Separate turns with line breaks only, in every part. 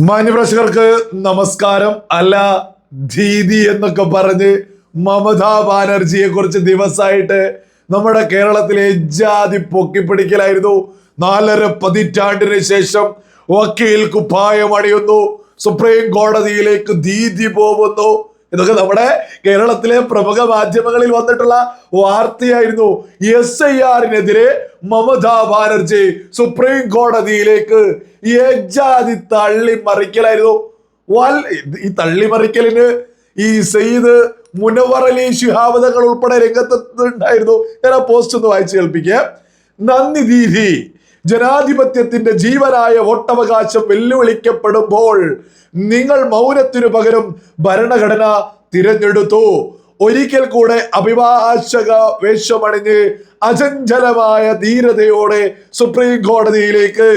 മാന്യപ്രേക്ഷകർക്ക് നമസ്കാരം. അല്ല ദീദി എന്നൊക്കെ പറഞ്ഞ് മമതാ ബാനർജിയെ കുറിച്ച് ദിവസമായിട്ട് നമ്മുടെ കേരളത്തിലെ ജാതി പൊക്കിപ്പിടിക്കലായിരുന്നു. നാലര പതിറ്റാണ്ടിന് ശേഷം വക്കീൽ കുപ്പായം അണിയുന്നു. സുപ്രീം കോടതിയിലേക്ക് ദീദി പോകുന്നു. ഇതൊക്കെ നമ്മുടെ കേരളത്തിലെ പ്രമുഖ മാധ്യമങ്ങളിൽ വന്നിട്ടുള്ള വാർത്തയായിരുന്നു. എസ് ഐ ആറിനെതിരെ മമതാ ബാനർജി സുപ്രീം കോടതിയിലേക്ക് ഏജാതി തള്ളിമറിക്കലായിരുന്നു. ഈ തള്ളിമറിക്കലിന് ഈ സെയ്ദ് മുനവർ അലി ശിഹാബ് ഉൾപ്പെടെ രംഗത്തുണ്ടായിരുന്നു ഞാൻ ആ പോസ്റ്റ് ഒന്ന് വായിച്ചു കേൾപ്പിക്കുക നന്ദി ദീദി. ജനാധിപത്യത്തിന്റെ ജീവനായ വോട്ടവകാശം വെല്ലുവിളിക്കപ്പെടുമ്പോൾ നിങ്ങൾ മൗനത്തിനു പകരം ഭരണഘടന തിരഞ്ഞെടുത്തു. ഒരിക്കൽ കൂടെ അഭിഭാഷക വേഷമണിഞ്ഞ് അചഞ്ചലമായ ധീരതയോടെ സുപ്രീം കോടതിയിലേക്ക്.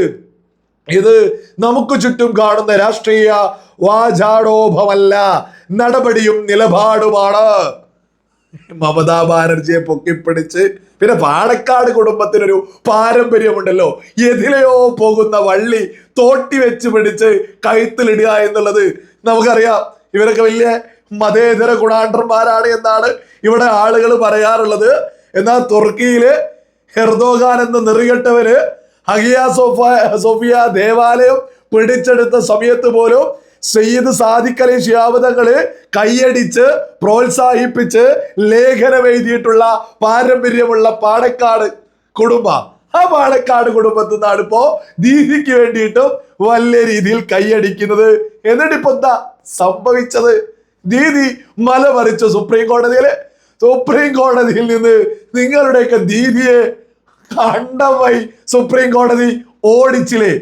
ഇത് നമുക്ക് ചുറ്റും കാണുന്ന രാഷ്ട്രീയ വാചാടോഭമല്ല നടപടിയും നിലപാടുമാണ്. മമതാ ബാനർജിയെ പൊക്കിപ്പിടിച്ച് പിന്നെ പാണക്കാട് കുടുംബത്തിനൊരു പാരമ്പര്യമുണ്ടല്ലോ. എതിലെയോ പോകുന്ന വള്ളി തോട്ടി വെച്ച് പിടിച്ച് കഴുത്തിലിടുക എന്നുള്ളത് നമുക്കറിയാം. ഇവരൊക്കെ വലിയ മതേതര ഗുണാണ്ടർമാരാണ് എന്നാണ് ഇവിടെ ആളുകൾ പറയാറുള്ളത്. എന്നാൽ തുർക്കിയിൽ ഹെർദോഗാൻ എന്ന് നെറികെട്ടവര് ഹഗിയ സോഫ സോഫിയ ദേവാലയം പിടിച്ചെടുത്ത സമയത്ത് പോലും സയ്യിദ് സാദിഖലി ശിയാവതകൾ കൈയടിച്ച് പ്രോത്സാഹിപ്പിച്ച് ലേഖനം എഴുതിയിട്ടുള്ള പാരമ്പര്യമുള്ള പാണക്കാട് കുടുംബ. ആ പാണക്കാട് കുടുംബത്തിൽ നിന്നാണ് ഇപ്പോ ദീദിക്ക് വേണ്ടിയിട്ടും വലിയ രീതിയിൽ കൈയടിക്കുന്നത്. എന്നിട്ട് ഇപ്പൊ എന്താ സംഭവിച്ചത്? ദീദി മലമറിച്ചു സുപ്രീം കോടതിയിൽ. സുപ്രീം കോടതിയിൽ നിന്ന് നിങ്ങളുടെയൊക്കെ ദീദിയെ കണ്ടമായി സുപ്രീം കോടതി ഓടിച്ചില്ലേ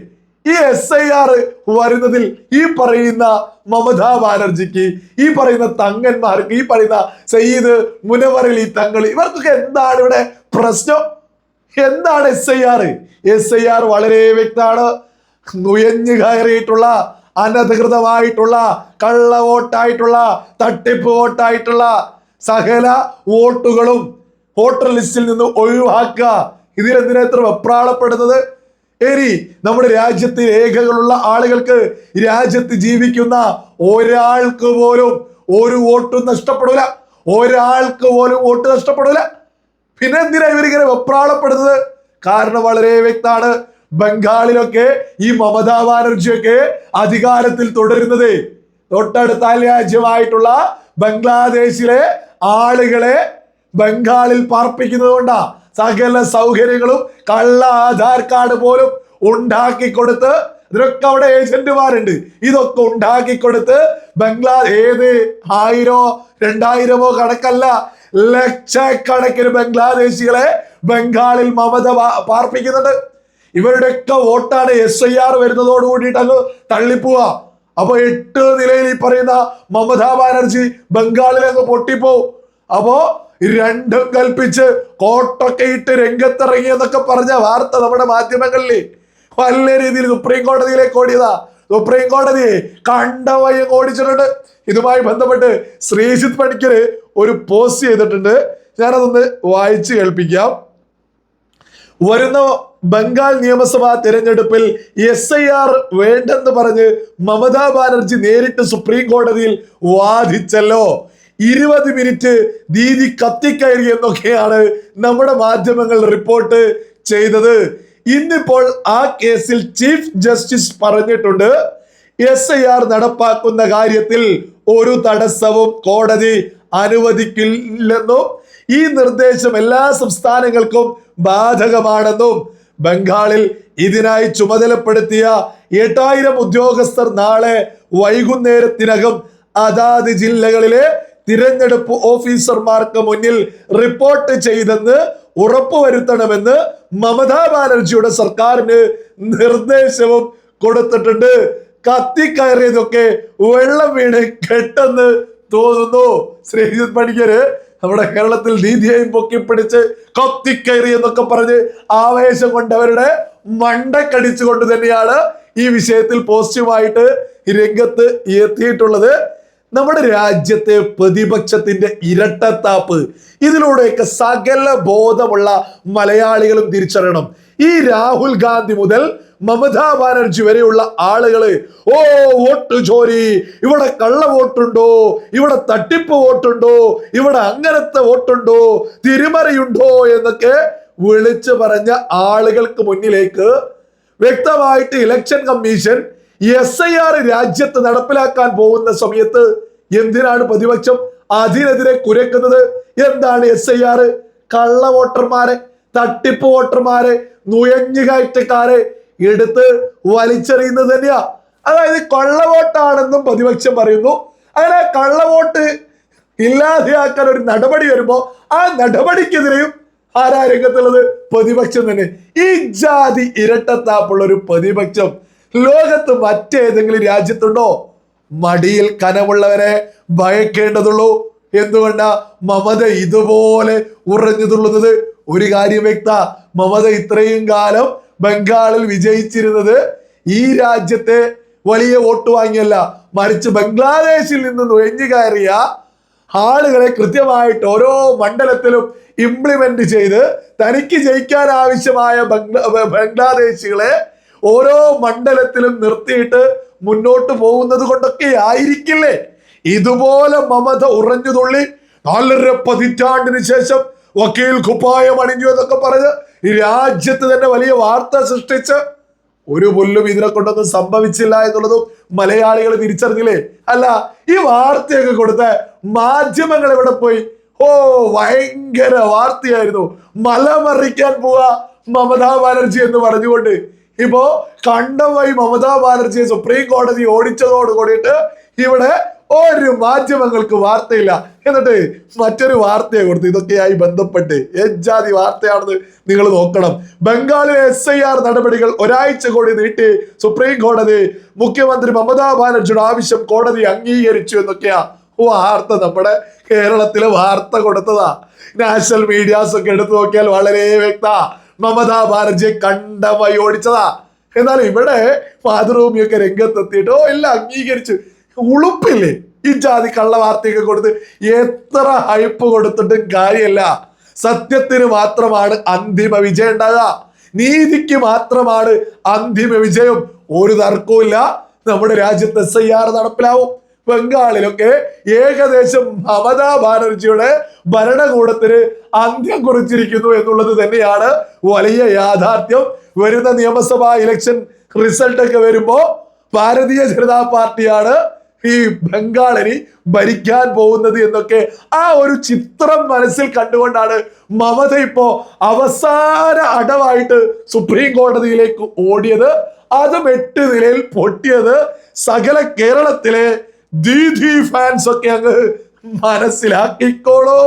ഈ എസ് ഐ ആർ വരുന്നതിൽ ഈ പറയുന്ന മമതാ ബാനർജിക്ക് ഈ പറയുന്ന തങ്ങന്മാർക്ക് ഈ പറയുന്ന സയ്യിദ് മുനവറലി തങ്ങൾ ഇവർക്കൊക്കെ എന്താണ് ഇവിടെ പ്രശ്നം? എന്താണ് S I R S I R വളരെ വ്യക്തമാണ്. നുയഞ്ഞു കയറിയിട്ടുള്ള അനധികൃതമായിട്ടുള്ള കള്ള വോട്ടായിട്ടുള്ള തട്ടിപ്പ് വോട്ടായിട്ടുള്ള സകല വോട്ടുകളും വോട്ടർ ലിസ്റ്റിൽ നിന്ന് ഒഴിവാക്കുക. ഇതിലെന്തിനാ ഇത്ര വെപ്രാളപ്പെടുന്നത്? ഇനി നമ്മുടെ രാജ്യത്ത് രേഖകളുള്ള ആളുകൾക്ക് രാജ്യത്ത് ജീവിക്കുന്ന ഒരാൾക്ക് പോലും ഒരു വോട്ടും നഷ്ടപ്പെടില്ല ഒരാൾക്ക് പോലും വോട്ട് നഷ്ടപ്പെടില്ല പിന്നെ എന്തിനാ ഇവരിങ്ങനെ വെപ്രാളപ്പെടുന്നത്? കാരണം വളരെ വ്യക്തമാണ്. ബംഗാളിലൊക്കെ ഈ മമതാ ബാനർജിയൊക്കെ അധികാരത്തിൽ തുടരുന്നത്. തൊട്ടടുത്ത രാജ്യമായിട്ടുള്ള ബംഗ്ലാദേശിലെ ആളുകളെ ബംഗാളിൽ പാർപ്പിക്കുന്നത് കൊണ്ടാ സകല സൗകര്യങ്ങളും കള്ള ആധാർ കാർഡ് പോലും ഉണ്ടാക്കി കൊടുത്ത് ഇതിനൊക്കെ അവിടെ ഏജന്റുമാരുണ്ട്. ഇതൊക്കെ ഉണ്ടാക്കി കൊടുത്ത് ബംഗ്ലാ ഏത് ആയിരോ രണ്ടായിരമോ കണക്കല്ല ലക്ഷക്കണക്കിന് ബംഗ്ലാദേശികളെ ബംഗാളിൽ മമത പാർപ്പിക്കുന്നുണ്ട്. ഇവരുടെയൊക്കെ വോട്ടാണ് എസ് ഐ ആർ വരുന്നതോട് കൂടിയിട്ട് അങ്ങ് തള്ളിപ്പോവുക അപ്പൊ എട്ട് നിലയിൽ ഈ പറയുന്ന മമതാ ബാനർജി ബംഗാളിൽ അങ്ങ് പൊട്ടിപ്പോവും. അപ്പോ രണ്ടും കൽപ്പിച്ച് കോട്ടൊക്കെ ഇട്ട് രംഗത്തിറങ്ങി എന്നൊക്കെ പറഞ്ഞ വാർത്ത നമ്മുടെ മാധ്യമങ്ങളിൽ വലിയ രീതിയിൽ സുപ്രീം കോടതിയിലേക്ക് ഓടിയതാ. സുപ്രീം കോടതി കണ്ടവയെ ഓടിച്ചിട്ടുണ്ട്. ഇതുമായി ബന്ധപ്പെട്ട് ശ്രീജിത്ത് പണിക്കർ ഒരു പോസ്റ്റ് ചെയ്തിട്ടുണ്ട്. ഞാനതൊന്ന് വായിച്ചു കേൾപ്പിക്കാം. വരുന്ന ബംഗാൾ നിയമസഭാ തിരഞ്ഞെടുപ്പിൽ എസ് ഐ ആർ വേണ്ടെന്ന് പറഞ്ഞ് മമതാ ബാനർജി നേരിട്ട് സുപ്രീം കോടതിയിൽ വാദിച്ചല്ലോ. ഇരുപത് മിനിറ്റ് ദീദി കത്തിക്കയറി എന്നൊക്കെയാണ് നമ്മുടെ മാധ്യമങ്ങൾ റിപ്പോർട്ട് ചെയ്തത്. ഇന്നിപ്പോൾ ആ കേസിൽ ചീഫ് ജസ്റ്റിസ് പറഞ്ഞിട്ടുണ്ട്. എസ് ഐ ആർ നടപ്പാക്കുന്ന കാര്യത്തിൽ ഒരു തടസ്സവും കോടതി അനുവദിക്കില്ലെന്നും ഈ നിർദ്ദേശം എല്ലാ സംസ്ഥാനങ്ങൾക്കും ബാധകമാണെന്നും ബംഗാളിൽ ഇതിനായി ചുമതലപ്പെടുത്തിയ എട്ടായിരം ഉദ്യോഗസ്ഥർ നാളെ വൈകുന്നേരത്തിനകം അതാത് ജില്ലകളിലെ തിരഞ്ഞെടുപ്പ് ഓഫീസർമാർക്ക് മുന്നിൽ റിപ്പോർട്ട് ചെയ്തെന്ന് ഉറപ്പുവരുത്തണമെന്ന് മമതാ ബാനർജിയുടെ സർക്കാരിന് നിർദ്ദേശവും കൊടുത്തിട്ടുണ്ട്. കത്തിക്കയറിയതൊക്കെ വെള്ളം വീണ് കെട്ടെന്ന് തോന്നുന്നു. ശ്രീജിത് പണിക്കര് നമ്മുടെ കേരളത്തിൽ നീതിയെയും പൊക്കിപ്പിടിച്ച് കത്തിക്കയറി എന്നൊക്കെ പറഞ്ഞ് ആവേശം കൊണ്ടവരുടെ മണ്ടക്കടിച്ചുകൊണ്ട് തന്നെയാണ് ഈ വിഷയത്തിൽ പോസിറ്റീവായിട്ട് രംഗത്ത് എത്തിയിട്ടുള്ളത്. നമ്മുടെ രാജ്യത്തെ പ്രതിപക്ഷത്തിന്റെ ഇരട്ടത്താപ്പ്. ഇതിലൂടെയൊക്കെ സകല ബോധമുള്ള മലയാളികളും തിരിച്ചറിയണം. ഈ രാഹുൽ ഗാന്ധി മുതൽ മമതാ ബാനർജി വരെയുള്ള ആളുകൾ ഓ വോട്ട് ചോരി. ഇവിടെ കള്ള വോട്ടുണ്ടോ? ഇവിടെ തട്ടിപ്പ് വോട്ടുണ്ടോ? ഇവിടെ അങ്ങനത്തെ വോട്ടുണ്ടോ? തിരിമറിയുണ്ടോ? എന്നൊക്കെ വിളിച്ചു പറഞ്ഞ ആളുകൾക്ക് മുന്നിലേക്ക് വ്യക്തമായിട്ട് election commission S I R രാജ്യത്ത് നടപ്പിലാക്കാൻ പോകുന്ന സമയത്ത് എന്തിനാണ് പ്രതിപക്ഷം അതിനെതിരെ കുരക്കുന്നത് എന്താണ് എസ് ഐ ആർ കള്ള വോട്ടർമാരെ തട്ടിപ്പ് വോട്ടർമാരെ നുഴഞ്ഞുകയറ്റക്കാരെ എടുത്ത് വലിച്ചെറിയുന്നത് തന്നെയാ. അതായത് കള്ള വോട്ടാണെന്നും പ്രതിപക്ഷം പറയുന്നു. അങ്ങനെ കള്ളവോട്ട് ഇല്ലാതെയാക്കാൻ ഒരു നടപടി വരുമ്പോ ആ നടപടിക്കെതിരെയും ആരാ രംഗത്തുള്ളത്? പ്രതിപക്ഷം തന്നെ. ഈ ജാതി ഇരട്ടത്താപ്പുള്ള ഒരു പ്രതിപക്ഷം ലോകത്ത് മറ്റേതെങ്കിലും രാജ്യത്തുണ്ടോ? മടിയിൽ കനമുള്ളവരെ ഭയക്കേണ്ടതുള്ളൂ. എന്തുകൊണ്ടാ? മമത ഇതുപോലെ ഉറഞ്ഞു തുള്ളുന്നത്? ഒരു കാര്യം വ്യക്ത മമത ഇത്രയും കാലം ബംഗാളിൽ വിജയിച്ചിരുന്നത് ഈ രാജ്യത്തെ വലിയ വോട്ട് വാങ്ങിയല്ല മറിച്ച് ബംഗ്ലാദേശിൽ നിന്ന് നുഴഞ്ഞു കയറിയ ആളുകളെ കൃത്യമായിട്ട് ഓരോ മണ്ഡലത്തിലും ഇംപ്ലിമെന്റ് ചെയ്ത് തനിക്ക് ജയിക്കാൻ ആവശ്യമായ ബംഗ്ലാ ബംഗ്ലാദേശികളെ ഓരോ മണ്ഡലത്തിലും നിർത്തിയിട്ട് മുന്നോട്ട് പോകുന്നത് കൊണ്ടൊക്കെ ആയിരിക്കില്ലേ? ഇതുപോലെ മമത ഉറഞ്ഞു തുള്ളി നാലര പതിറ്റാണ്ടിന് ശേഷം വക്കീൽ കുപ്പായം അണിഞ്ഞു എന്നൊക്കെ പറഞ്ഞ് ഈ രാജ്യത്ത് തന്നെ വലിയ വാർത്ത സൃഷ്ടിച്ച് ഒരു പുല്ലും ഇതിനെ കൊണ്ടൊന്നും സംഭവിച്ചില്ല എന്നുള്ളതും മലയാളികൾ തിരിച്ചറിഞ്ഞില്ലേ? അല്ല ഈ വാർത്തയൊക്കെ കൊടുത്ത മാധ്യമങ്ങൾ എവിടെ പോയി? ഓ ഭയങ്കര വാർത്തയായിരുന്നു. മലമറിക്കാൻ പോവാ മമതാ ബാനർജി എന്ന് പറഞ്ഞുകൊണ്ട് ഇപ്പോ കണ്ടമായി മമതാ ബാനർജിയെ സുപ്രീം കോടതി ഓടിച്ചതോട് കൂടിയിട്ട് ഇവിടെ ഒരു മാധ്യമങ്ങൾക്ക് വാർത്തയില്ല. എന്നിട്ട് മറ്റൊരു വാർത്തയെ കൊടുത്തു. ഇതൊക്കെയായി ബന്ധപ്പെട്ട് എജാതി വാർത്തയാണെന്ന് നിങ്ങൾ നോക്കണം. ബംഗാളിലെ എസ് ഐ ആർ നടപടികൾ ഒരാഴ്ച കൂടി നീട്ടി സുപ്രീം കോടതി മുഖ്യമന്ത്രി മമതാ ബാനർജിയുടെ ആവശ്യം കോടതി അംഗീകരിച്ചു എന്നൊക്കെയാ വാർത്ത നമ്മുടെ കേരളത്തിലെ വാർത്ത കൊടുത്തതാ. നാഷണൽ മീഡിയാസ് ഒക്കെ എടുത്തു നോക്കിയാൽ വളരെ വ്യക്ത മമതാ ബാനർജിയെ കണ്ടമായി ഓടിച്ചതാ. എന്നാൽ ഇവിടെ മാതൃഭൂമിയൊക്കെ രംഗത്തെത്തിയിട്ട് എല്ലാം അംഗീകരിച്ചു ഉളുപ്പില്ലേ? ഈ ജാതി കള്ള വാർത്തയൊക്കെ കൊടുത്ത് എത്ര ഹൈപ്പ് കൊടുത്തിട്ടും കാര്യമല്ല. സത്യത്തിന് മാത്രമാണ് അന്തിമ വിജയം ഉണ്ടാകുക നീതിക്ക് മാത്രമാണ് അന്തിമ വിജയം. ഒരു തർക്കവും നമ്മുടെ രാജ്യത്ത് എസ് ഐ ആർ നടപ്പിലാവും. ബംഗാളിലൊക്കെ ഏകദേശം മമതാ ബാനർജിയുടെ ഭരണകൂടത്തിന് അന്ത്യം കുറിച്ചിരിക്കുന്നു എന്നുള്ളത് തന്നെയാണ് വലിയ യാഥാർത്ഥ്യം. വരുന്ന നിയമസഭാ ഇലക്ഷൻ റിസൾട്ട് ഒക്കെ വരുമ്പോ ഭാരതീയ ജനതാ പാർട്ടിയാണ് ഈ ബംഗാളിനി ഭരിക്കാൻ പോകുന്നത് എന്നൊക്കെ ആ ഒരു ചിത്രം മനസ്സിൽ കണ്ടുകൊണ്ടാണ് മമത ഇപ്പോ അവസാന അടവായിട്ട് സുപ്രീം കോടതിയിലേക്ക് ഓടിയത്. അതും എട്ട് നിലയിൽ പൊട്ടിയത് സകല കേരളത്തിലെ ദീദി ഫാൻസ് ഒക്കെ അങ്ങ് മനസ്സിലാക്കിക്കോളൂ.